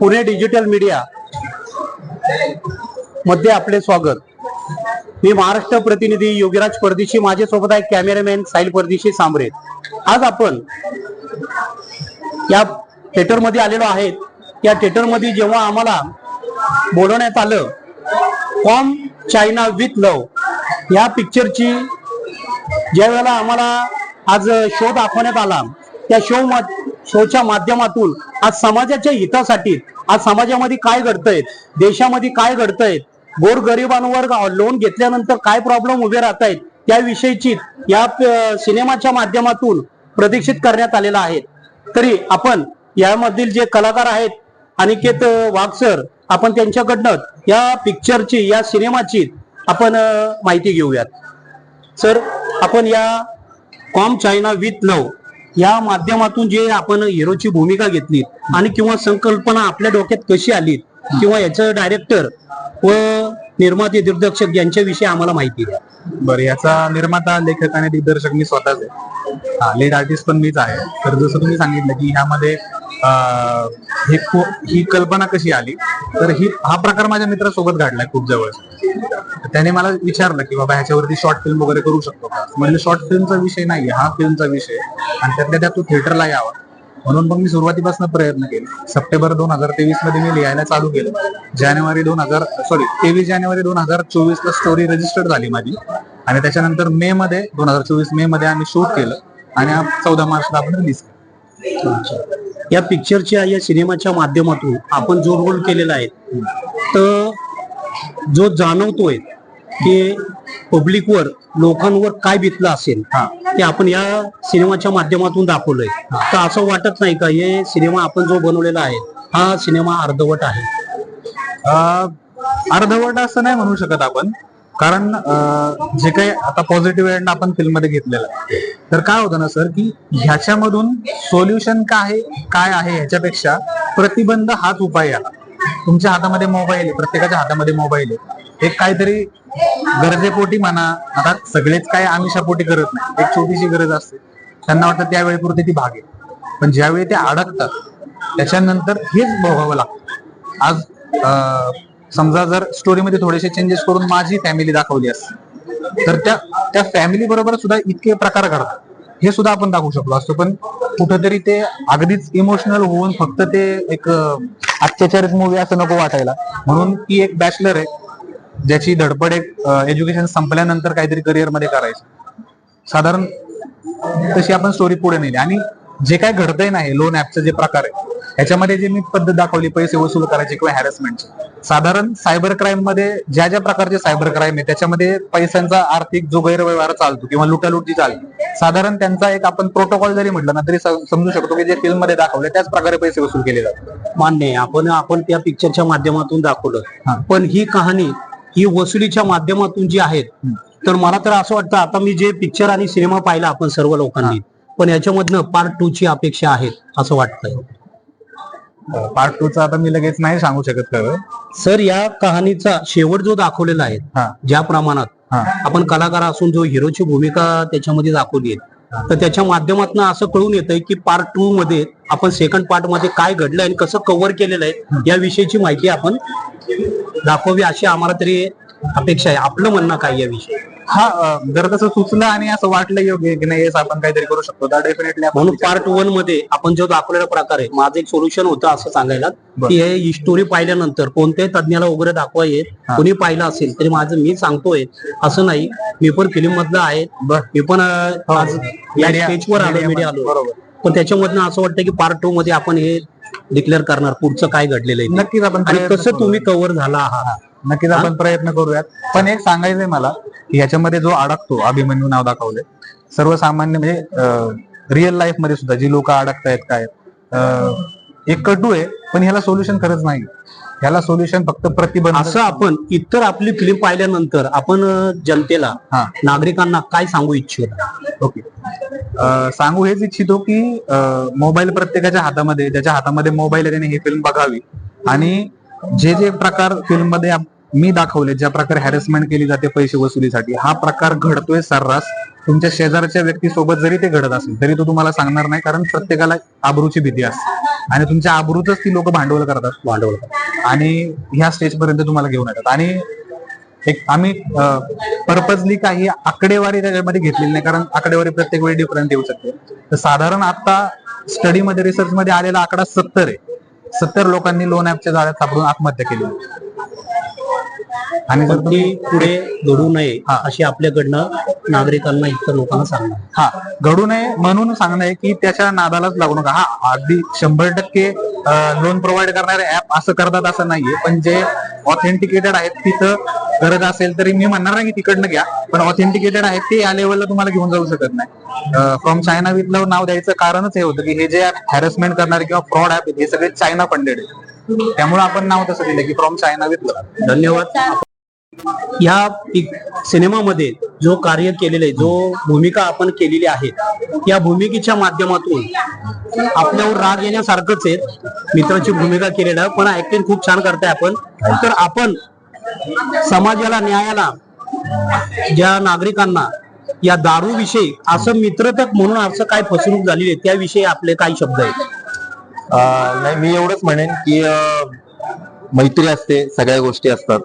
Pune digital media मध्ये आपले स्वागत. मी महाराष्ट्र प्रतिनिधी योगीराज परदेशी माझ्यासोबत आहे कॅमेरामॅन साहिल परदेशी सांबरे. आज आपण या थिएटरमध्ये आलेलो आहेत. या थिएटरमध्ये जेव्हा आम्हाला बोलवण्यात आलं फॉर्म चायना विथ लव या पिक्चरची ज्या वेळेला आम्हाला आज शो दाखवण्यात आला त्या शो शोच्या माध्यमातून आज समाजाच्या हितासाठी आज समाजामध्ये काय घडतंय देशामध्ये काय घडतंय गोर गरिबांवर लोन घेतल्यानंतर काय प्रॉब्लेम उभे राहत आहेत त्याविषयीची या सिनेमाच्या माध्यमातून प्रदर्शित करण्यात आलेला आहे. तरी आपण यामधील जे कलाकार आहेत अनिकेत वाघ सर आपण त्यांच्याकडनं या पिक्चरची या सिनेमाची आपण माहिती घेऊयात. सर आपण या कॉम चायना विथ लव या माध्यमातून जे आपण हिरोची भूमिका घेतली आणि किंवा संकल्पना आपल्या डोक्यात कशी आली किंवा याचं डायरेक्टर व निर्माते दिग्दर्शक यांच्याविषयी आम्हाला माहिती द्या. बरं याचा निर्माता लेखक आणि दिग्दर्शक मी स्वतःच आहे. हा लीड आर्टिस्ट पण मीच आहे. तर जसं तुम्ही सांगितलं की ह्यामध्ये हे ही कल्पना कशी आली? तर ही हा प्रकार माझ्या मित्रासोबत घडलाय खूप जवळ. त्याने मला विचारलं की बाबा ह्याच्यावरती शॉर्ट फिल्म वगैरे करू शकतो का? म्हणजे शॉर्ट फिल्मचा विषय नाही हा फिल्मचा विषय आणि त्यातल्या त्यात तो थिएटरला यावा. म्हणून मग मी सुरुवातीपासून प्रयत्न केले. सप्टेंबर दोन हजार तेवीसमध्ये मी लिहायला चालू केलं. जानेवारी दोन हजार सॉरी तेवीस जानेवारी दोन हजार चोवीस ला स्टोरी रजिस्टर्ड झाली माझी. आणि त्याच्यानंतर मे मध्ये दोन हजार चोवीस मे मध्ये आम्ही शूट केलं. आणि चौदा मार्चला आपण रिलीज केलं. या पिक्चरच्या या सिनेमाच्या माध्यमातून आपण जो रोल केलेला आहे तर जो जाणवतोय की पब्लिकवर लोकांवर काय बितलं असेल हा. ते आपण या सिनेमाच्या माध्यमातून दाखवलंय. तर असं वाटत नाही का हे सिनेमा आपण जो बनवलेला आहे हा सिनेमा अर्धवट आहे? अर्धवट असं नाही म्हणू शकत आपण. कारण जे काही आता पॉझिटिव्ह एंड आपण फिल्ममध्ये घेतलेलं आहे. तर काय होतं ना सर की ह्याच्यामधून सोल्युशन काय आहे काय आहे ह्याच्यापेक्षा प्रतिबंध हाच उपाय आला तुमच्या हातामध्ये मोबाईल आहे प्रत्येकाच्या हातामध्ये मोबाईल आहे. एक काहीतरी गरजेपोटी म्हणा आता सगळेच काय आमिषापोटी करत नाही एक छोटीशी गरज असते. त्यांना वाटतं त्यावेळेपुरती ती भागेल पण ज्यावेळी ते अडकतात त्याच्यानंतर हेच भोगावं लागतं. आज समजा जर स्टोरीमध्ये थोडेसे चेंजेस करून माझी फॅमिली दाखवली असते तर त्या त्या फॅमिली बरोबर सुद्धा इतके प्रकार घडतात. हे सुद्धा आपण दाखवू शकलो असतो. पण कुठंतरी ते अगदीच इमोशनल होऊन फक्त ते एक अत्याचारित मूवी असं नको वाटायला. म्हणून ती एक बॅचलर आहे ज्याची धडपड एक एज्युकेशन संपल्यानंतर काहीतरी करिअरमध्ये करायचं. साधारण तशी आपण स्टोरी पुढे नेली. आणि जे काय घडतंय नाही लोन ऍपचं जे प्रकार आहे ह्याच्यामध्ये जे मी पद्धत दाखवली पैसे वसूल करायचे किंवा हॅरेसमेंटचे साधारण सायबर क्राईममध्ये ज्या ज्या प्रकारचे सायबर क्राईम आहे त्याच्यामध्ये पैशांचा आर्थिक जो गैरव्यवहार चालतो किंवा लुटालूट जी चालते साधारण त्यांचा एक आपण प्रोटोकॉल जरी म्हटलं ना तरी समजू शकतो की जे फिल्ममध्ये दाखवले त्याच प्रकारे पैसे वसूल केले जातात. मान्य आहे. आपण आपण त्या पिक्चरच्या माध्यमातून. दाखवलं. पण ही कहाणी ही वसुलीच्या माध्यमातून जी आहे तर मला तर असं वाटतं आता मी जे पिक्चर आणि सिनेमा पाहिला आपण सर्व लोकांनी पण याच्यामधनं पार्ट टू ची अपेक्षा आहे असं वाटतंय. पार्ट टू चा आता मी लगेच नाही सांगू शकत खरं. सर या कहाणीचा शेवट जो दाखवलेला आहे हा. ज्या प्रमाणात हा. आपण कलाकार असून जो हिरोची भूमिका त्याच्यामध्ये दाखवली आहे तर त्याच्या माध्यमातून असं कळून येतंय की पार्ट टू मध्ये आपण सेकंड पार्टमध्ये काय घडलंय आणि कसं कव्हर केलेलं आहे या विषयीची माहिती आपण दाखवावी अशी आम्हाला तरी अपेक्षा आहे. आपलं म्हणणं काय याविषयी हा जर तसं सुचलं आणि असं वाटलं योग्य की नाही आपण काहीतरी करू शकतो. तर डेफिनेटली म्हणून पार्ट वनमध्ये आपण जो दाखवलेला प्रकार आहे माझं एक सोल्युशन होतं असं सांगायला. की हे स्टोरी पाहिल्यानंतर कोणत्याही तज्ञाला वगैरे दाखवा येत कोणी पाहिलं असेल तरी माझं मी सांगतोय असं नाही. मी पण फिल्म मधलं आहे. मी पण स्टेजवर आलो मीडिया आलो. बरोबर. पण त्याच्यामधनं असं वाटतं की पार्ट टू मध्ये आपण हे डिक्लेअर करणार पुढचं काय घडलेलं आहे. नक्कीच आपण कसं. तुम्ही कव्हर झाला आहात. नक्कीच आपण प्रयत्न करूयात. पण एक सांगायचंय मला की ह्याच्यामध्ये जो अडकतो अभिमन्यू नाव दाखवले सर्वसामान्य म्हणजे रिअल लाईफमध्ये सुद्धा जी लोक अडकतायत काय एक कटू आहे पण ह्याला सोल्युशन खरंच नाही. ह्याला सोल्युशन फक्त प्रतिबंध असं आपण इतर आपली फिल्म पाहिल्यानंतर आपण जनतेला हा. नागरिकांना काय सांगू इच्छित? ओके. सांगू हेच इच्छितो की मोबाईल प्रत्येकाच्या हातामध्ये ज्याच्या हातामध्ये मोबाईल आहे त्याने ही फिल्म बघावी. आणि जे जे प्रकार फिल्ममध्ये मी दाखवले ज्या प्रकारे हॅरेसमेंट केली जाते पैसे वसुलीसाठी. हा प्रकार घडतोय सर्रास. तुमच्या शेजारच्या व्यक्तीसोबत जरी ते घडत असेल तरी तो तुम्हाला सांगणार नाही कारण प्रत्येकाला आबरूची भीती असते. आणि तुमच्या आबरूतच ती लोक भांडवल करतात. भांडवल आणि ह्या स्टेज पर्यंत तुम्हाला घेऊन येतात. आणि एक आम्ही पर्पजली काही आकडेवारी त्याच्यामध्ये घेतलेली नाही कारण आकडेवारी प्रत्येक वेळी डिफरंट येऊ शकते. तर साधारण आता स्टडी मध्ये रिसर्च मध्ये आलेला आकडा सत्तर आहे. सत्तर लोकांनी लोन ऍपच्या जाळ्यात सापडून आत्महत्या केली. आणि जर ती पुढे घडू नये. अशी आपल्याकडनं नागरिकांना इतर लोकांना सांगणार. हा. घडू नये म्हणून सांगणं आहे की त्याच्या नादालाच लागू नका. हा अगदी शंभर टक्के लोन प्रोव्हाइड करणारे ऍप असं करतात असं नाहीये. पण जे ऑथेंटिकेटेड आहेत तिथं गरज असेल तरी मी म्हणणार नाही की तिकडनं घ्या. पण ऑथेंटिकेटेड आहेत ते या लेवलला तुम्हाला घेऊन जाऊ शकत नाही. फ्रॉम चायना विथ लव नाव द्यायचं कारणच हे होतं की हे जे हॅरेसमेंट करणारे किंवा फ्रॉड ऍप आहेत हे सगळे चायना फंडेड आहेत. त्यामुळे आपण नाव तसं दिलं की फ्रॉम चायना विथ धन्यवाद. या सिनेमामध्ये जो कार्य केलेलं आहे जो भूमिका आपण केलेली आहे या भूमिकेच्या माध्यमातून आपल्यावर राग येण्यासारखंच आहे. मित्राची भूमिका केलेलं पण ऍक्टिंग खूप छान करताय आपण. तर आपण समाजाला न्यायाला ज्या नागरिकांना या दारू विषयी असं मित्रतक म्हणून असं काय फसवणूक झालेली आहे त्याविषयी आपले काही शब्द आहेत. नाही मी एवढंच म्हणेन की मैत्री असते सगळ्या गोष्टी असतात.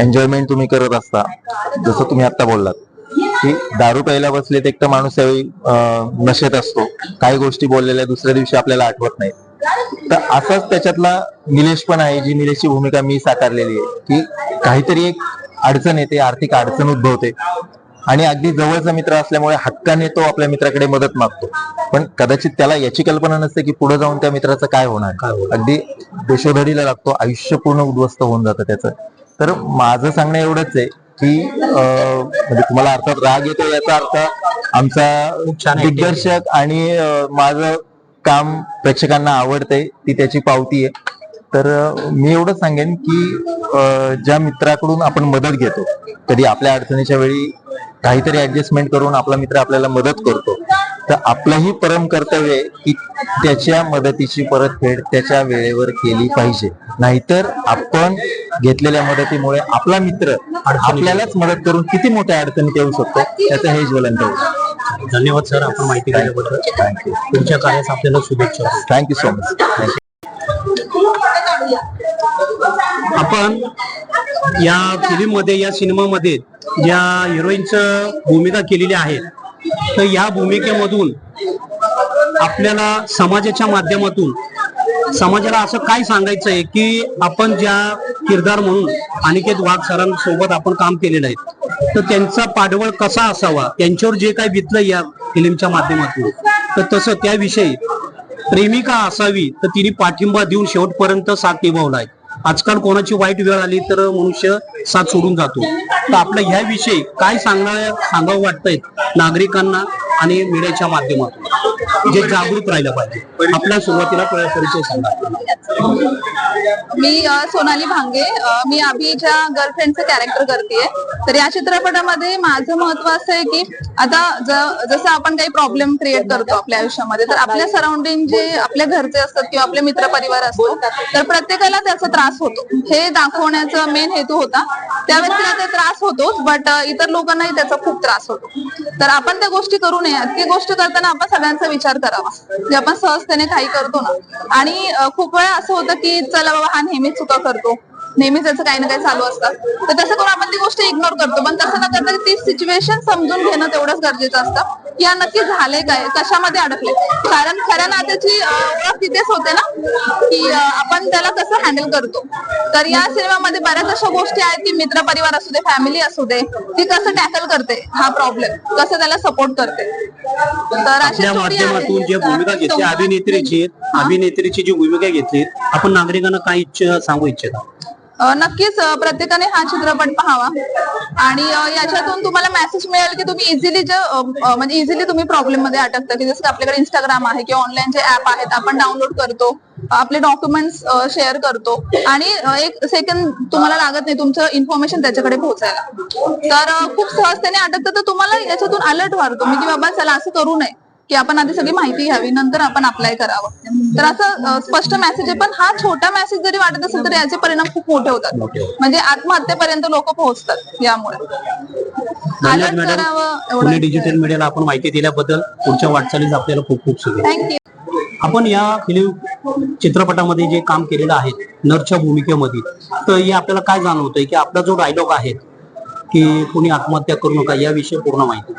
एन्जॉयमेंट तुम्ही करत असता जसं तुम्ही आता बोललात. की दारू प्यायला बसले एक तर माणूस त्यावेळी नशेत असतो. काही गोष्टी बोललेल्या दुसऱ्या दिवशी आपल्याला आठवत नाही तर असाच त्याच्यातला निलेश पण आहे जी निलेशची भूमिका मी साकारलेली आहे. की काहीतरी एक अडचण येते आर्थिक अडचण उद्भवते. आणि अगदी जवळचा मित्र असल्यामुळे हक्काने तो आपल्या मित्राकडे मदत मागतो. पण कदाचित त्याला याची कल्पना नसते की पुढे जाऊन त्या मित्राचं काय होणार. अगदी देशोधडीला लागतो आयुष्य पूर्ण उद्ध्वस्त होऊन जातं त्याचं. तर माझं सांगणं एवढंच आहे की म्हणजे तुम्हाला अर्थात राग येतो याचा अर्थ आमचा दिग्दर्शक आणि माझं काम प्रेक्षकांना आवडतंय ती त्याची पावती आहे. तर मी एवढंच सांगेन की ज्या मित्राकडून आपण मदत घेतो कधी आपल्या अडचणीच्या वेळी काहीतरी ऍडजस्टमेंट करून आपला मित्र आपल्याला मदत करतो. तर आपलंही परम कर्तव्य आहे की त्याच्या मदतीची परतफेड त्याच्या वेळेवर केली पाहिजे. नाहीतर आपण घेतलेल्या मदतीमुळे आपला मित्र आपल्यालाच मदत करून किती मोठ्या अडचणीत येऊ शकतो त्याचं हे ज्वलंत धन्यवाद सर आपण माहिती दिल्याबद्दल. थँक्यू तुमच्या कार्यास आपल्याला शुभेच्छा. थँक्यू सो मच आपण या फिल्ममध्ये या सिनेमामध्ये ज्या हिरोईनचं भूमिका केलेली आहे तर या भूमिकेमधून आपल्याला समाजाच्या माध्यमातून समाजाला असं काय सांगायचं आहे की आपण ज्या किरदार म्हणून अनिकेत वाघ सरांसोबत आपण काम केलेलं आहे तर त्यांचा पाठबळ कसा असावा? त्यांच्यावर जे काय बितलं या फिल्मच्या माध्यमातून तर तसं त्याविषयी प्रेमिका असावी तर तिने पाठिंबा देऊन शेवटपर्यंत साथ निभावलाय आजकाल कोणाची वाईट वेळ आली तर मनुष्य साथ सोडून जातो. तर आपल्या ह्याविषयी काय सांगणार सांगावं वाटतंय नागरिकांना आणि मीडियाच्या माध्यमातून? जे जागृत राहिलं पाहिजे. आपल्या सुरुवातीला परिचय सांगा. मी सोनाली भांगे. मी अभिच्या गर्लफ्रेंडचं कॅरेक्टर करते तर या चित्रपटामध्ये माझं महत्त्व असं आहे की आता जसं आपण काही प्रॉब्लेम क्रिएट करतो आपल्या आयुष्यामध्ये तर आपल्या सराउंडिंग जे आपल्या घरचे असतात किंवा आपले मित्र परिवार असतो तर प्रत्येकाला त्याचा त्रास होतो. हे दाखवण्याचा मेन हेतू होता. त्या व्यक्तीला ते त्रास होतोच बट इतर लोकांनाही त्याचा खूप त्रास होतो. तर आपण त्या गोष्टी करू नये. ती गोष्ट करताना आपण सगळ्यांचा विचार करावा. जे आपण सहजतेने काही करतो ना. आणि खूप वेळा असं होतं की चला बाबा हा नेहमीच चुका करतो. नेहमी त्याचं काही ना काही चालू असतं. तर तसं करून आपण ती गोष्ट इग्नोर करतो. पण तसं न करता ती सिच्युएशन समजून घेणं तेवढंच गरजेचं असतं. की हा नक्की झालंय काय? कशामध्ये अडकले? कारण खऱ्या नात्याची ओळख तिथेच होते ना? की आपण त्याला कसं हँडल करतो? तर या सिनेमामध्ये बऱ्याच अशा गोष्टी आहेत की मित्र परिवार असू दे फॅमिली असू दे ती कसं टॅकल करते हा प्रॉब्लेम कसं त्याला सपोर्ट करते? तर अशी. माध्यमातून जे भूमिका घेतली अभिनेत्रीची अभिनेत्रीची जी भूमिका घेतली आपण नागरिकांना काय इच्छा सांगू इच्छिता? नक्कीच प्रत्येकाने हा चित्रपट पाहावा. आणि याच्यातून तुम्हाला मेसेज मिळेल की तुम्ही इझिली जे म्हणजे इझिली तुम्ही प्रॉब्लेममध्ये अटकता. की जसं की आपल्याकडे इंस्टाग्राम आहे किंवा ऑनलाईन जे ऍप आहेत आपण डाउनलोड करतो आपले डॉक्युमेंट्स शेअर करतो. आणि एक सेकंड तुम्हाला लागत नाही तुमचं इन्फॉर्मेशन त्याच्याकडे पोहोचायला. तर खूप सहजतेने अटकतं तर तुम्हाला याच्यातून अलर्ट व्हा तुम्ही की बाबा चला असं करू नये. की आपण आधी सगळी माहिती घ्यावी नंतर आपण अप्लाय करावं. तर असं स्पष्ट मेसेज आहे. पण हा छोटा मेसेज जरी वाटत असेल तर याचे परिणाम खूप मोठे होतात. म्हणजे आत्महत्येपर्यंत लोक पोहोचतात यामुळे. अलर्ट करावं पुणे डिजिटल मीडियाला आपण माहिती दिल्याबद्दल पुढच्या वाटचालीस आपल्याला खूप खूप शुभेच्छा. थँक्यू आपण या फिल्म चित्रपटामध्ये जे काम केलेलं आहे नरच्या भूमिकेमध्ये तर हे आपल्याला काय जाणवतंय की आपला जो डायलॉग आहे की कोणी आत्महत्या करू नका याविषयी पूर्ण माहिती.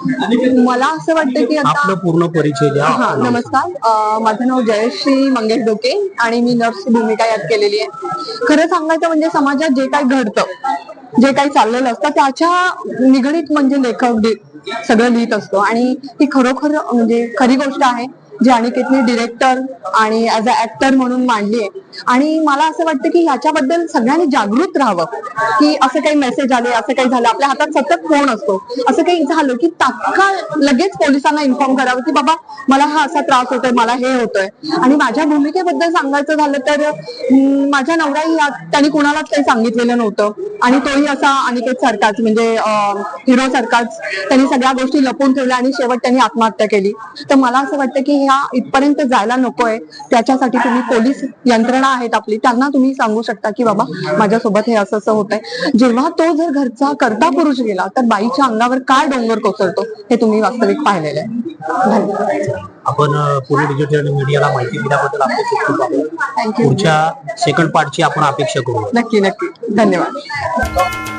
मला असं वाटतं की आता आपलं पूर्ण परिचय द्या. हा नमस्कार. माझं नाव जयश्री मंगेश डोके आणि मी नर्सची भूमिका यात केलेली आहे. खरं सांगायचं म्हणजे समाजात जे काही घडतं जे काही चाललेलं असतं त्याच्या निगडीत म्हणजे लेखक सगळं लिहित असतो. आणि ही खरोखर म्हणजे खरी गोष्ट आहे. जी अनिकेतने डिरेक्टर आणि ऍज अ ऍक्टर म्हणून मांडली आहे. आणि मला असं वाटतं की ह्याच्याबद्दल सगळ्यांनी जागृत राहावं. की असं काही मेसेज आले असं काही झालं आपल्या हातात सतत फोन असतो. असं काही झालं की तात्काळ लगेच पोलिसांना इन्फॉर्म करावं की बाबा मला हा असा त्रास होतोय मला हे होतोय. आणि माझ्या भूमिकेबद्दल सांगायचं झालं तर माझ्या नवराही त्यांनी कुणालाच काही सांगितलेलं नव्हतं. आणि तोही असा अनिकेत सारखाच म्हणजे हिरो सारखाच त्यांनी सगळ्या गोष्टी लपून ठेवल्या आणि शेवट त्यांनी आत्महत्या केली. तर मला असं वाटतं की ह्या इथपर्यंत जायला नकोय. त्याच्यासाठी तुम्ही पोलीस यंत्रणा आहेत आपली त्यांना तुम्ही सांगू शकता की बाबा माझ्यासोबत हे असं असं होतंय. जेव्हा तो जर घरचा करता पुरुष गेला तर बाईच्या अंगावर काय डोंगर कोसळतो हे तुम्ही वास्तविक पाहिलेलं आहे. धन्यवाद. आपण पुणे डिजिटल मीडियाला माहिती दिल्याबद्दल आपले खूप खूप आभार. थँक्यू पुढच्या सेकंड पार्टची आपण अपेक्षा करू. नक्की नक्की. धन्यवाद.